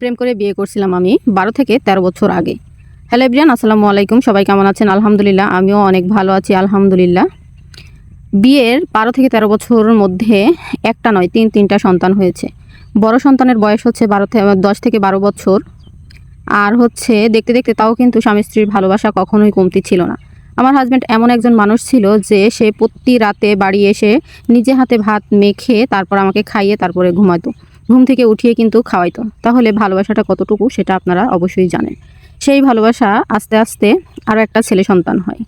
প্রেম করে বিয়ে করছিলাম আমি বারো থেকে তেরো বছর আগে। হ্যালো এভরিয়ান আসসালামু আলাইকুম। সবাই কেমন আছেন? আলহামদুলিল্লাহ, আমিও অনেক ভালো আছি, আলহামদুলিল্লাহ। বিয়ের বারো থেকে তেরো বছরের মধ্যে একটা নয়, তিন, তিনটা সন্তান হয়েছে। বড় সন্তানের বয়স হচ্ছে বারো দশ থেকে বারো বছর। আর হচ্ছে দেখতে দেখতে তাও কিন্তু স্বামী স্ত্রীর ভালোবাসা কখনোই কমতি ছিল না। আমার হাজব্যান্ড এমন একজন মানুষ ছিল যে সে প্রতি রাতে বাড়ি এসে নিজে হাতে ভাত মেখে তারপর আমাকে খাইয়ে তারপরে ঘুমাতো। ঘুম থেকে উঠিয়ে কিন্তু খাওয়াইতো। তাহলে ভালোবাসাটা কতটুকু সেটা আপনারা অবশ্যই জানেন। সেই ভালোবাসা আস্তে আস্তে আরও একটা ছেলে সন্তান হয়।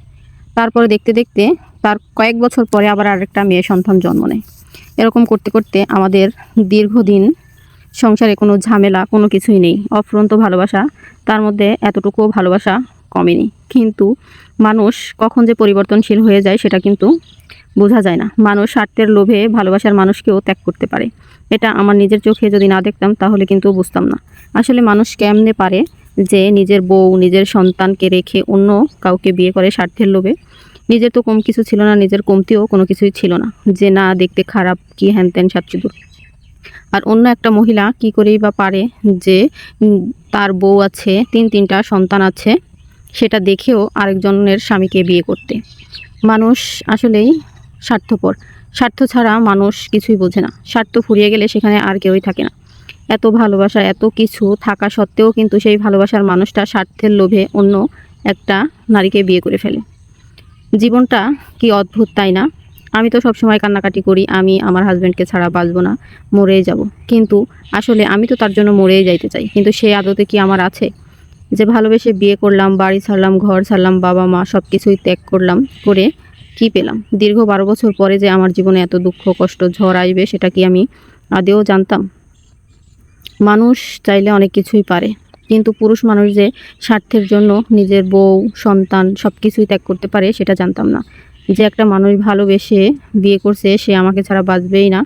তারপরে দেখতে দেখতে তার কয়েক বছর পরে আবার আরেকটা মেয়ে সন্তান জন্ম নেয়। এরকম করতে করতে আমাদের দীর্ঘদিন সংসারে কোনো ঝামেলা, কোনো কিছুই নেই। অফুরন্ত ভালোবাসা, তার মধ্যে এতটুকুও ভালোবাসা কমেনি। কিন্তু মানুষ কখন যে পরিবর্তনশীল হয়ে যায় সেটা কিন্তু বোঝা যায় না। মানুষ স্বার্থের লোভে ভালোবাসার মানুষকেও ত্যাগ করতে পারে। এটা আমার নিজের চোখে যদি না দেখতাম, তাহলে কিন্তু বুঝতাম না। আসলে মানুষ কেমনে পারে যে নিজের বউ, নিজের সন্তানকে রেখে অন্য কাউকে বিয়ে করে স্বার্থের লোভে? নিজের তো কম কিছু ছিল না, নিজের কমতিও কোনো কিছুই ছিল না। যে না দেখতে খারাপ, কি হ্যান ত্যান সাতচুদুর আর অন্য একটা মহিলা কি করেই বা পারে যে তার বউ আছে, তিন তিনটা সন্তান আছে, সেটা দেখেও আরেকজনের স্বামীকে বিয়ে করতে। মানুষ আসলেই স্বার্থপর। স্বার্থ ছাড়া মানুষ কিছুই বোঝে না। স্বার্থ ফুরিয়ে গেলে সেখানে আর কেউই থাকে না। এত ভালোবাসা, এত কিছু থাকা সত্ত্বেও কিন্তু সেই ভালোবাসার মানুষটা স্বার্থের লোভে অন্য একটা নারীকে বিয়ে করে ফেলে। জীবনটা কি অদ্ভুত তাই না? আমি তো সবসময় কান্নাকাটি করি, আমি আমার হাজব্যান্ডকে ছাড়া বাঁচবো না, মরেই যাব। কিন্তু আসলে আমি তো তার জন্য মরেই যাইতে চাই। কিন্তু সে আদতে কি আমার আছে? যে ভালোবেসে বিয়ে করলাম, বাড়ি ছাড়লাম, ঘর ছাড়লাম বাবা মা সব কিছুই ত্যাগ করলাম, করে কি পেলাম? দীর্ঘ বারো বছর পরে যে আমার জীবনে এত দুঃখ, কষ্ট, ঝড় আসবে, সেটা কি আমি আদেও জানতাম? মানুষ চাইলে অনেক কিছুই পারে, কিন্তু পুরুষ মানুষ যে স্বার্থের জন্য নিজের বউ, সন্তান সব কিছুই ত্যাগ করতে পারে, সেটা জানতাম না। যে একটা মানুষ ভালোবেসে বিয়ে করছে, সে আমাকে ছাড়া বাঁচবেই না।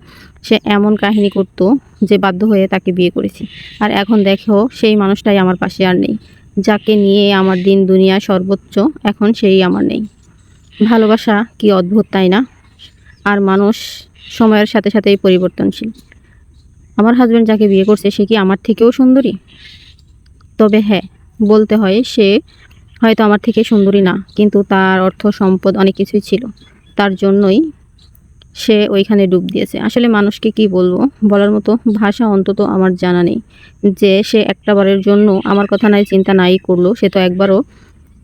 সে এমন কাহিনী করতো যে বাধ্য হয়ে তাকে বিয়ে করেছি। আর এখন দেখো, সেই মানুষটাই আমার পাশে আর নেই। যাকে নিয়ে আমার দিন দুনিয়া সর্বোচ্চ, এখন সেই আমার নেই। ভালোবাসা কি অদ্ভুত, তাই না? আর মানুষ সময়ের সাথে সাথেই পরিবর্তনশীল। আমার হাজব্যান্ড যাকে বিয়ে করছে, সে কি আমার থেকেও সুন্দরী? তবে হ্যাঁ বলতে হয় সে হয়তো আমার থেকে সুন্দরী না, কিন্তু তার অর্থ সম্পদ অনেক কিছুই ছিল। তার জন্যই সে ওইখানে ডুব দিয়েছে। আসলে মানুষকে কি বলব? বলার মতো ভাষা অন্তত আমার জানা নেই। যে সে একটা বারের জন্য আমার কথা নাই, চিন্তা নাই করল, সে তো একবারও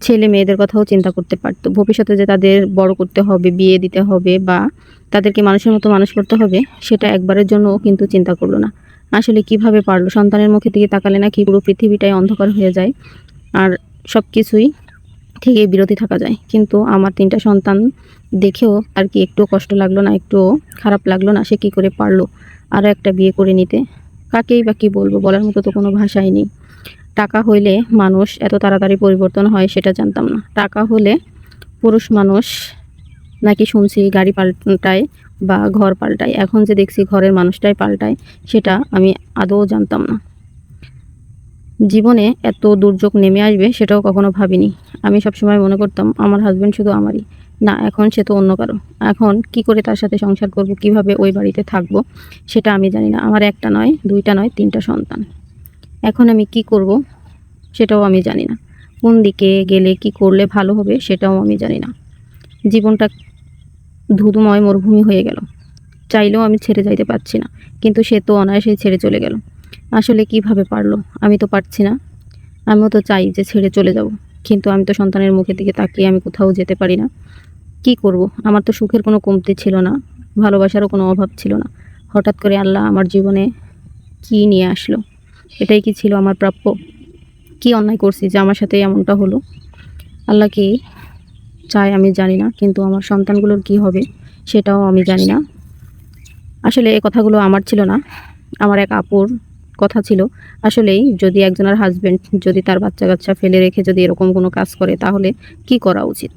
ছেলে মেয়েদের কথাও চিন্তা করতে পারতো। ভবিষ্যতে যে তাদের বড় করতে হবে, বিয়ে দিতে হবে বা তাদেরকে মানুষের মতো মানুষ করতে হবে, সেটা একবারের জন্য কিন্তু চিন্তা করল না। আসলে কীভাবে পারল? সন্তানের মুখে দিকে তাকালে নাকি পুরো পৃথিবীটাই অন্ধকার হয়ে যায়। আর সব কিছুই থেকে বিরতি থাকা যায়। কিন্তু আমার তিনটা সন্তান দেখেও আর কি একটু কষ্ট লাগল না একটু খারাপ লাগল না, সে কী করে পারল? আরও একটা বিয়ে করে নিতে। কাকেই বা কী বলব? বলার মতো তো কোনো ভাষাই নেই। টাকা হইলে মানুষ এত তাড়াতাড়ি পরিবর্তন হয় সেটা জানতাম না। টাকা হলে পুরুষ মানুষ নাকি শুনছি গাড়ি পাল্টায় বা ঘর পাল্টায়। এখন যে দেখছি ঘরের মানুষটাই পাল্টায়, সেটা আমি আদৌ জানতাম না। জীবনে এত দুর্যোগ নেমে আসবে সেটাও কখনো ভাবিনি। আমি সবসময় মনে করতাম, আমার হাজব্যান্ড শুধু আমারই। না, এখন সে তো অন্য কারও। এখন কি করে তার সাথে সংসার করব, কীভাবে ওই বাড়িতে থাকব, সেটা আমি জানি না। আমার একটা নয়, দুইটা নয়, তিনটা সন্তান। এখন আমি কি করব সেটাও আমি জানি না। কোন দিকে গেলে কি করলে ভালো হবে সেটাও আমি জানি না। জীবনটা ধুধুময় মরুভূমি হয়ে গেল। চাইলেও আমি ছেড়ে যাইতে পারছি না, কিন্তু সে তো অনায়াসেই ছেড়ে চলে গেল। আসলে কীভাবে পারল আমি তো পারছি না। আমিও তো চাই যে ছেড়ে চলে যাব, কিন্তু আমি তো সন্তানের মুখের দিকে তাকিয়ে আমি কোথাও যেতে পারি না। কি করব? আমার তো সুখের কোনো কমতি ছিল না, ভালোবাসারও কোনো অভাব ছিল না। হঠাৎ করে আল্লাহ আমার জীবনে কি নিয়ে আসলো? এটাই কি ছিল আমার প্রাপ্য? কি অন্যায় করছি যে আমার সাথে এমনটা হলো? আল্লাহ কি চায় আমি জানি না, কিন্তু আমার সন্তানগুলোর কি হবে সেটাও আমি জানি না। আসলে এই কথাগুলো আমার ছিল না, আমার এক আপুর কথা ছিল। আসলেই যদি একজনের হাজব্যান্ড যদি তার বাচ্চা কাচ্চা ফেলে রেখে যদি এরকম কোনো কাজ করে, তাহলে কি করা উচিত?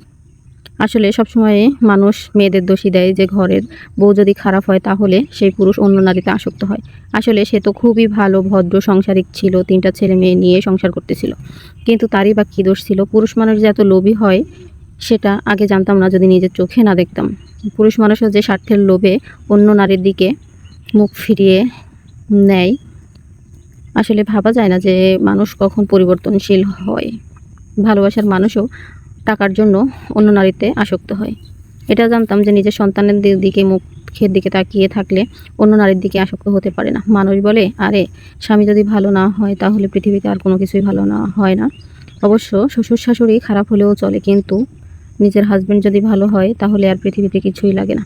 আসলে সবসময় মানুষ মেয়েদের দোষী দেয় যে ঘরের বউ যদি খারাপ হয় তাহলে সেই পুরুষ অন্য নারীতে আসক্ত হয়। আসলে সে তো খুবই ভালো, ভদ্র, সংসারিক ছিল, তিনটা ছেলে মেয়ে নিয়ে সংসার করতেছিল। কিন্তু তারই বা কী দোষ ছিল? পুরুষ মানুষ যে এত লোভী হয়, সেটা আগে জানতাম না, যদি নিজের চোখে না দেখতাম। পুরুষ মানুষও যে স্বার্থের লোভে অন্য নারীর দিকে মুখ ফিরিয়ে নেয়, আসলে ভাবা যায় না যে মানুষ কখন পরিবর্তনশীল হয়। ভালোবাসার মানুষও টাকার জন্য অন্য নারীতে আসক্ত হয়। এটা জানতাম যে নিজের সন্তানের দিকে মুখের দিকে তাকিয়ে থাকলে অন্য নারীর দিকে আসক্ত হতে পারে না। মানুষ বলে, আরে, স্বামী যদি ভালো না হয়, তাহলে পৃথিবীতে আর কোনো কিছুই ভালো না, হয় না। অবশ্য শ্বশুর শাশুড়ি খারাপ হলেও চলে, কিন্তু নিজের হাজব্যান্ড যদি ভালো হয়, তাহলে আর পৃথিবীতে কিছুই লাগে না।